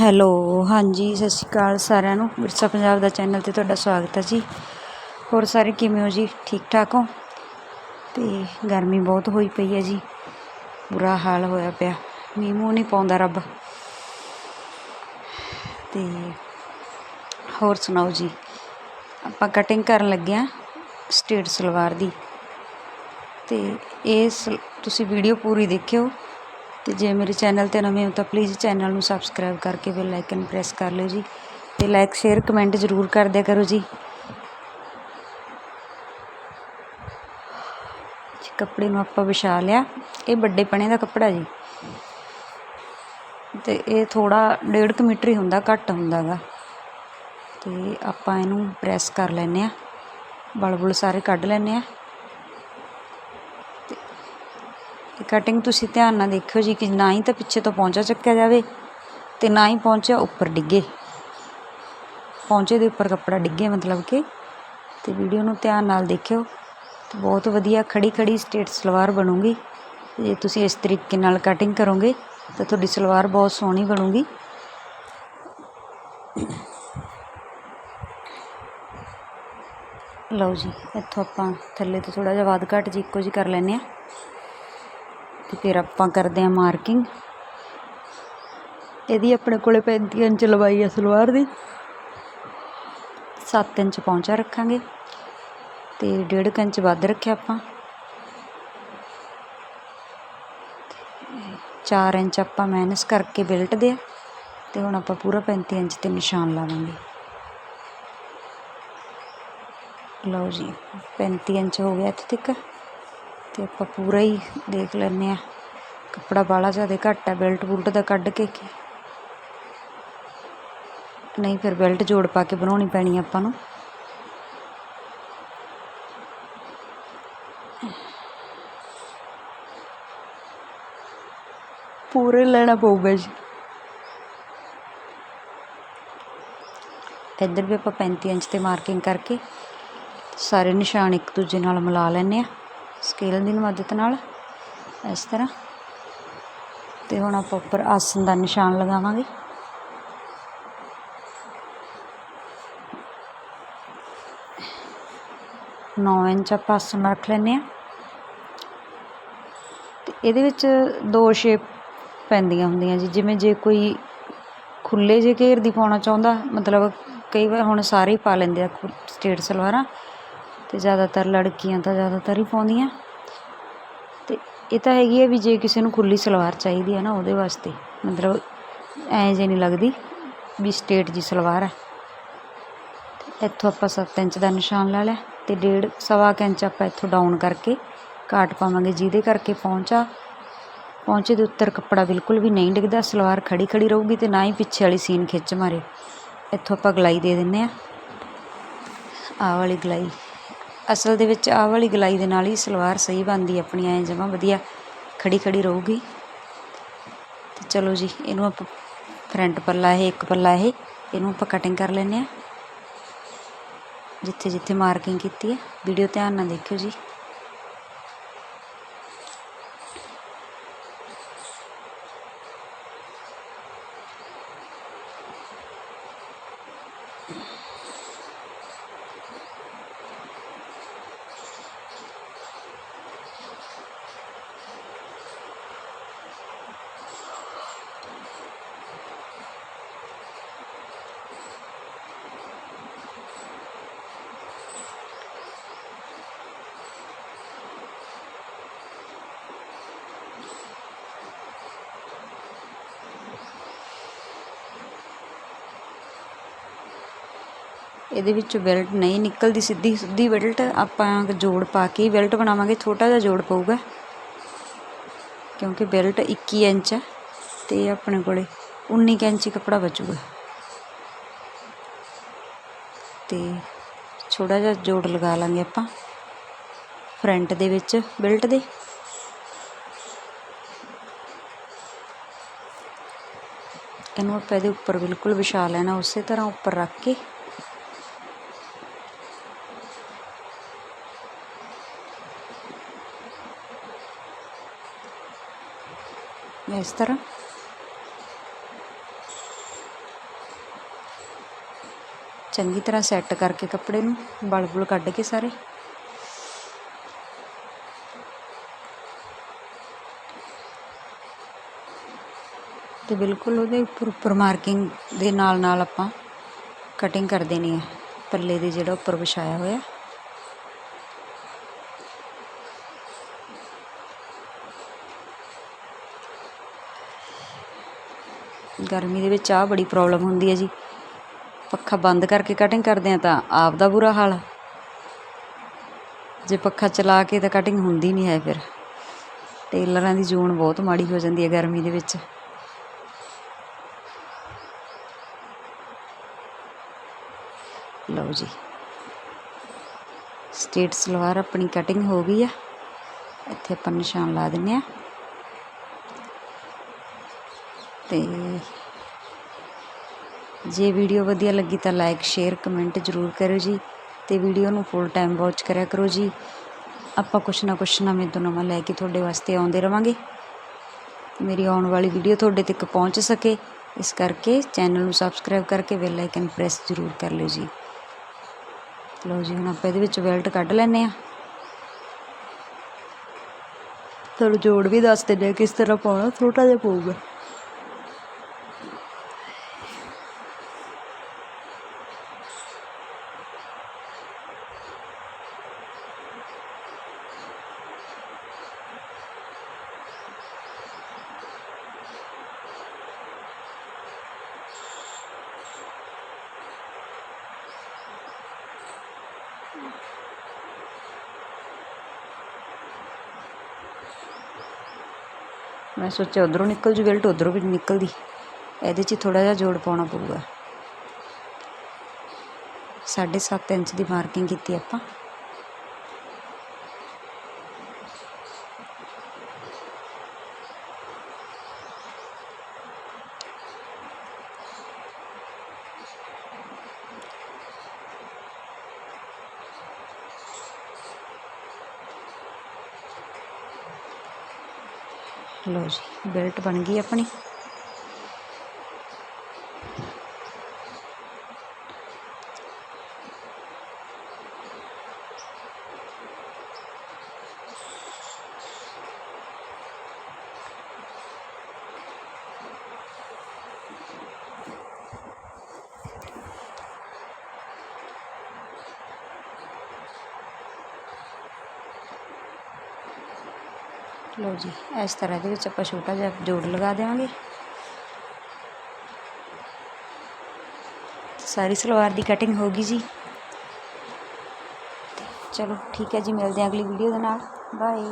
Hello, ਹਾਂਜੀ, ਸਤਿ ਸ਼੍ਰੀ ਅਕਾਲ ਸਾਰਿਆਂ ਨੂੰ। ਵਿਰਸਾ ਪੰਜਾਬ ਦਾ ਚੈਨਲ ਤੇ ਤੁਹਾਡਾ ਸਵਾਗਤ ਹੈ ਜੀ। ਹੋਰ ਸਾਰੇ ਕਿਵੇਂ ਹੋ ਜੀ? ਠੀਕ ਠਾਕ ਹੋ? ਤੇ ਗਰਮੀ ਬਹੁਤ ਹੋਈ ਪਈ ਹੈ ਜੀ। ਬੁਰਾ ਹਾਲ ਹੋਇਆ ਪਿਆ। ਮੀਂਹ ਮੂੰਹ ਨਹੀਂ ਪਾਉਂਦਾ ਰੱਬ। ਤੇ ਹੋਰ ਸੁਣਾਓ ਜੀ? ਆਪਾਂ ਕਟਿੰਗ ਕਰਨ ਲੱਗੇ ਆ ਸਟੇਟ ਸਲਵਾਰ ਦੀ। ਤੇ ਇਹ ਸ- ਤੁਸੀਂ ਵੀਡੀਓ ਪੂਰੀ ਦੇਖਿਓ। ਤੇ ਜੇ ਮੇਰੇ ਚੈਨਲ ਤੇ ਨਵੇਂ ਹੋ ਤਾਂ ਪਲੀਜ਼ ਚੈਨਲ ਨੂੰ ਸਬਸਕ੍ਰਾਈਬ ਕਰਕੇ ਬੈਲ ਆਈਕਨ ਪ੍ਰੈਸ ਕਰ ਲਿਓ ਜੀ ਤੇ ਲਾਈਕ ਸ਼ੇਅਰ ਕਮੈਂਟ ਜ਼ਰੂਰ ਕਰ ਦਿਆ ਕਰੋ ਜੀ। ਕੱਪੜੇ ਨੂੰ ਆਪਾਂ ਵਿਛਾ ਲਿਆ। ਇਹ ਵੱਡੇ ਪਣੇ ਦਾ ਕੱਪੜਾ ਜੀ। ਤੇ ਇਹ ਥੋੜਾ ਡੇਢ ਕੁ ਮੀਟਰ ਹੀ ਹੁੰਦਾ, ਘੱਟ ਹੁੰਦਾਗਾ ਤੇ ਆਪਾਂ ਇਹਨੂੰ ਪ੍ਰੈਸ ਕਰ ਲੈਨੇ ਆ ਬਲ ਬੁਲ ਸਾਰੇ ਕੱਢ ਲੈਨੇ ਆ ਤੇ ਕਟਿੰਗ ਤੁਸੀਂ ਧਿਆਨ ਨਾਲ ਦੇਖਿਓ ਜੀ ਕਿ ਨਾ ਹੀ ਤਾਂ ਪਿੱਛੇ ਤੋਂ ਪੌਂਚਾ ਚੱਕਿਆ ਜਾਵੇ ਤੇ ਨਾ ਹੀ ਪਹੁੰਚਿਆ ਉੱਪਰ ਡਿੱਗੇ। ਪਹੁੰਚੇ ਦੇ ਉੱਪਰ ਕੱਪੜਾ ਡਿੱਗੇ ਮਤਲਬ ਕਿ। ਤੇ ਵੀਡੀਓ ਨੂੰ ਧਿਆਨ ਨਾਲ ਦੇਖਿਓ। ਤੇ ਬਹੁਤ ਵਧੀਆ ਖੜੀ ਖੜੀ ਸਟੇਟ ਸਲਵਾਰ ਬਣੂਗੀ। ਜੇ ਤੁਸੀਂ ਇਸ ਤਰੀਕੇ ਨਾਲ ਕਟਿੰਗ ਕਰੋਗੇ ਤਾਂ ਤੁਹਾਡੀ ਸਲਵਾਰ ਬਹੁਤ ਸੋਹਣੀ ਬਣੂਗੀ। ਲਓ ਜੀ, ਇੱਥੋਂ ਆਪਾਂ ਥੱਲੇ ਤੋਂ ਥੋੜਾ ਜਿਹਾ ਵੱਧ ਘੱਟ ਜੀ, ਇੱਕੋ ਜੀ ਕਰ ਲੈਨੇ ਆ ਤੇ ਫਿਰ ਆਪਾਂ ਕਰਦੇ ਹਾਂ ਮਾਰਕਿੰਗ। ਇਹਦੀ ਆਪਣੇ ਕੋਲੇ 35 ਇੰਚ ਲੰਬਾਈ ਹੈ ਸਲਵਾਰ ਦੀ। 7 ਇੰਚ ਪੌਂਚਾ ਰੱਖਾਂਗੇ ਤੇ 1.5 ਇੰਚ ਵੱਧ ਰੱਖਿਆ ਆਪਾਂ। 4 ਇੰਚ ਆਪਾਂ ਮਾਈਨਸ ਕਰਕੇ ਬੈਲਟ ਦੇ ਆ ਤੇ ਹੁਣ ਆਪਾਂ ਪੂਰਾ 35 ਇੰਚ ਤੇ ਨਿਸ਼ਾਨ ਲਾਵਾਂਗੇ। ਲਓ ਜੀ 35 ਇੰਚ ਹੋ ਗਿਆ ਇੱਥੇ ਤੱਕ। ਤੇ ਆਪਾਂ ਪੂਰਾ ਹੀ ਦੇਖ ਲੈਂਦੇ ਆ ਕੱਪੜਾ ਬਾਲਾ ਜ਼ਿਆਦਾ ਘੱਟ ਹੈ ਬੈਲਟ ਬੁਲਟ ਦਾ ਕੱਢ ਕੇ ਨਹੀਂ ਫਿਰ ਬੈਲਟ ਜੋੜ ਪਾ ਕੇ ਬਣਾਉਣੀ ਪੈਣੀ ਆਪਾਂ ਨੂੰ। ਪੂਰੇ ਲੈਣਾ ਪਊਗਾ ਜੀ। ਇੱਧਰ ਵੀ ਆਪਾਂ 35 ਇੰਚ ਤੇ ਮਾਰਕਿੰਗ ਕਰਕੇ ਸਾਰੇ ਨਿਸ਼ਾਨ ਇੱਕ ਦੂਜੇ ਨਾਲ ਮਿਲਾ ਲੈਂਦੇ ਆ ਸਕੇਲ ਦੀ ਮਦਦ ਨਾਲ, ਇਸ ਤਰ੍ਹਾਂ। ਤੇ ਹੁਣ ਆਪਾਂ ਉੱਪਰ ਆਸਨ ਦਾ ਨਿਸ਼ਾਨ ਲਗਾਵਾਂਗੇ। ਨੌ ਇੰਚ ਆਪਾਂ ਆਸਨ ਰੱਖ ਲੈਂਦੇ ਆ ਤੇ ਇਹਦੇ ਵਿੱਚ ਦੋ ਸ਼ੇਪ ਪੈਂਦੀਆਂ ਹੁੰਦੀਆਂ ਜੀ। ਜਿਵੇਂ ਜੇ ਕੋਈ ਖੁੱਲੇ ਜੇ ਘੇਰ ਦੀ ਪਾਉਣਾ ਚਾਹੁੰਦਾ, ਮਤਲਬ ਕਈ ਵਾਰ ਹੁਣ ਸਾਰੇ ਹੀ ਪਾ ਲੈਂਦੇ ਆ ਸਟੇਟ ਸਲਵਾਰਾਂ। ਅਤੇ ਜ਼ਿਆਦਾਤਰ ਲੜਕੀਆਂ ਤਾਂ ਜ਼ਿਆਦਾਤਰ ਹੀ ਪਾਉਂਦੀਆਂ। ਅਤੇ ਇਹ ਤਾਂ ਹੈਗੀ ਹੈ ਵੀ ਜੇ ਕਿਸੇ ਨੂੰ ਖੁੱਲ੍ਹੀ ਸਲਵਾਰ ਚਾਹੀਦੀ ਹੈ ਨਾ ਉਹਦੇ ਵਾਸਤੇ, ਮਤਲਬ ਐਂ ਜੇ ਨਹੀਂ ਲੱਗਦੀ ਵੀ ਸਟੇਟ ਜੀ ਸਲਵਾਰ ਹੈ ਤੇ ਇੱਥੋਂ ਆਪਾਂ 7 ਇੰਚ ਦਾ ਨਿਸ਼ਾਨ ਲਾ ਲਿਆ ਤੇ ਡੇਢ ਸਵਾ ਕੁ ਇੰਚ ਆਪਾਂ ਇੱਥੋਂ ਡਾਊਨ ਕਰਕੇ ਕਾਟ ਪਾਵਾਂਗੇ ਜਿਹਦੇ ਕਰਕੇ ਪਹੁੰਚਾ। ਪਹੁੰਚੇ ਦੇ ਉੱਤਰ ਕੱਪੜਾ ਬਿਲਕੁਲ ਵੀ ਨਹੀਂ ਡਿੱਗਦਾ, ਸਲਵਾਰ ਖੜੀ ਖੜੀ ਰਹੂਗੀ ਤੇ ਨਾ ਹੀ ਪਿੱਛੇ ਵਾਲੀ ਸੀਨ ਖਿੱਚ ਮਾਰੇ। ਇੱਥੋਂ ਆਪਾਂ ਗਲਾਈ ਦੇ ਦਿੰਨੇ ਆ। ਆਹ ਵਾਲੀ ਗਲਾਈ। ਅਸਲ ਦੇ ਵਿੱਚ ਆਹ ਵਾਲੀ ਗਲਾਈ ਦੇ ਨਾਲ ਹੀ ਸਲਵਾਰ ਸਹੀ ਬਣਦੀ ਆਪਣੀ, ਐਂ ਜਮਾ ਵਧੀਆ ਖੜੀ ਖੜੀ ਰਹੂਗੀ। ਤੇ ਚਲੋ ਜੀ, ਇਹਨੂੰ ਆਪਾਂ ਫਰੰਟ ਪੱਲਾ ਇਹ, ਇੱਕ ਪੱਲਾ ਇਹ, ਇਹਨੂੰ ਆਪਾਂ ਕਟਿੰਗ ਕਰ ਲੈਨੇ ਆ ਜਿੱਥੇ ਜਿੱਥੇ ਮਾਰਕਿੰਗ ਕੀਤੀ ਹੈ ਵੀਡੀਓ ਧਿਆਨ ਨਾਲ ਦੇਖਿਓ ਜੀ। ਇਹਦੇ ਵਿੱਚ ਬੈਲਟ ਨਹੀਂ ਨਿਕਲਦੀ, ਸਿੱਧੀ ਸਿੱਧੀ ਬੈਲਟ ਆਪਾਂ ਜੋੜ ਪਾ ਕੇ ਬੈਲਟ ਬਣਾਵਾਂਗੇ, ਛੋਟਾ ਜਿਹਾ ਜੋੜ ਪਊਗਾ। ਕਿਉਂਕਿ ਬੈਲਟ 21 ਇੰਚ ਹੈ ਤੇ ਆਪਣੇ ਕੋਲੇ 19 ਕੁ ਇੰਚ ਕੱਪੜਾ ਬਚੂਗਾ। ਤੇ ਛੋਟਾ ਜਿਹਾ ਜੋੜ ਲਗਾ ਲਾਂਗੇ ਆਪਾਂ, ਫਰੰਟ ਦੇ ਵਿੱਚ ਬੈਲਟ ਦੇ। ਇਹਨੂੰ ਆਪਾਂ ਇਹਦੇ ਉੱਪਰ ਬਿਲਕੁਲ ਵਿਛਾ ਲੈਣਾ, ਉਸੇ ਤਰ੍ਹਾਂ ਉੱਪਰ ਰੱਖ ਕੇ। ਇਸ ਤਰ੍ਹਾਂ ਚੰਗੀ ਤਰ੍ਹਾਂ ਸੈੱਟ ਕਰਕੇ ਕੱਪੜੇ ਨੂੰ ਬਲਬੁਲ ਕੱਢ ਕੇ ਸਾਰੇ। ਤੇ ਬਿਲਕੁਲ ਉਹਦੇ ਉੱਪਰ ਉੱਪਰ ਮਾਰਕਿੰਗ ਦੇ ਨਾਲ ਨਾਲ ਆਪਾਂ ਕਟਿੰਗ ਕਰ ਦੇਣੀ ਹੈ। ਪੱਲੇ ਦੇ ਜਿਹੜਾ ਉੱਪਰ ਵਿਛਾਇਆ ਹੋਇਆ। ਗਰਮੀ ਦੇ ਵਿੱਚ ਆਹ ਬੜੀ ਪ੍ਰੋਬਲਮ ਹੁੰਦੀ ਹੈ ਜੀ। ਪੱਖਾ ਬੰਦ ਕਰਕੇ ਕਟਿੰਗ ਕਰਦੇ ਹਾਂ ਤਾਂ ਆਪ ਦਾ ਬੁਰਾ ਹਾਲ ਜੇ ਪੱਖਾ ਚਲਾ ਕੇ ਤਾਂ ਕਟਿੰਗ ਹੁੰਦੀ ਨਹੀਂ ਹੈ ਫਿਰ। ਟੇਲਰਾਂ ਦੀ ਜੂਨ ਬਹੁਤ ਮਾੜੀ ਹੋ ਜਾਂਦੀ ਹੈ ਗਰਮੀ ਦੇ ਵਿੱਚ। ਲਓ ਜੀ। ਸਟੇਟ ਸਲਵਾਰ ਆਪਣੀ ਕਟਿੰਗ ਹੋ ਗਈ ਆ। ਇੱਥੇ ਆਪਾਂ ਨਿਸ਼ਾਨ ਲਾ ਦਿੰਨੇ ਆ ਤੇ ਜੇ ਵੀਡੀਓ ਵਧੀਆ ਲੱਗੀ ਤਾਂ ਲਾਈਕ ਸ਼ੇਅਰ ਕਮੈਂਟ ਜ਼ਰੂਰ ਕਰਿਓ ਜੀ ਅਤੇ ਵੀਡੀਓ ਨੂੰ ਫੁੱਲ ਟਾਈਮ ਵਾਚ ਕਰਿਆ ਕਰੋ ਜੀ। ਆਪਾਂ ਕੁਛ ਨਾ ਕੁਛ ਨਵੇਂ ਤੋਂ ਨਵਾਂ ਲੈ ਕੇ ਤੁਹਾਡੇ ਵਾਸਤੇ ਆਉਂਦੇ ਰਵਾਂਗੇ। ਮੇਰੀ ਆਉਣ ਵਾਲੀ ਵੀਡੀਓ ਤੁਹਾਡੇ ਤੱਕ ਪਹੁੰਚ ਸਕੇ। ਇਸ ਕਰਕੇ ਚੈਨਲ ਨੂੰ ਸਬਸਕ੍ਰਾਈਬ ਕਰਕੇ ਬੈਲ ਆਈਕਨ ਪ੍ਰੈਸ ਜ਼ਰੂਰ ਕਰ ਲਿਓ ਜੀ। ਲਓ ਜੀ, ਹੁਣ ਆਪਾਂ ਇਹਦੇ ਵਿੱਚ ਵੈਲਟ ਕੱਢ ਲੈਨੇ ਆ ਤੁਹਾਨੂੰ ਜੋੜ ਵੀ ਦੱਸ ਦਿੰਦੇ ਆ ਕਿਸ ਤਰ੍ਹਾਂ ਪਾਉਣਾ, ਛੋਟਾ ਜਿਹਾ ਪਊਗਾ। ਮੈਂ ਸੋਚਿਆ ਉੱਧਰੋਂ ਨਿਕਲ ਜੂ ਬੈਲਟ ਉੱਧਰੋਂ ਵੀ ਨੀ ਨਿਕਲਦੀ। ਇਹਦੇ 'ਚ ਥੋੜ੍ਹਾ ਜਿਹਾ ਜੋੜ ਪਾਉਣਾ ਪਊਗਾ। ਸਾਢੇ ਸੱਤ ਇੰਚ ਦੀ ਮਾਰਕਿੰਗ ਕੀਤੀ ਆਪਾਂ। ਲਓ ਜੀ ਬੈਲਟ ਬਣ ਗਈ ਆਪਣੀ। ਲਓ ਜੀ, ਇਸ ਤਰ੍ਹਾਂ ਦੇ ਵਿੱਚ ਆਪਾਂ ਛੋਟਾ ਜਿਹਾ ਜੋੜ ਲਗਾ ਦੇਵਾਂਗੇ। ਸਾਰੀ ਸਲਵਾਰ ਦੀ ਕਟਿੰਗ ਹੋ ਗਈ ਜੀ। ਚਲੋ ਠੀਕ ਹੈ ਜੀ, ਮਿਲਦੇ ਹਾਂ ਅਗਲੀ ਵੀਡੀਓ ਦੇ ਨਾਲ। ਬਾਏ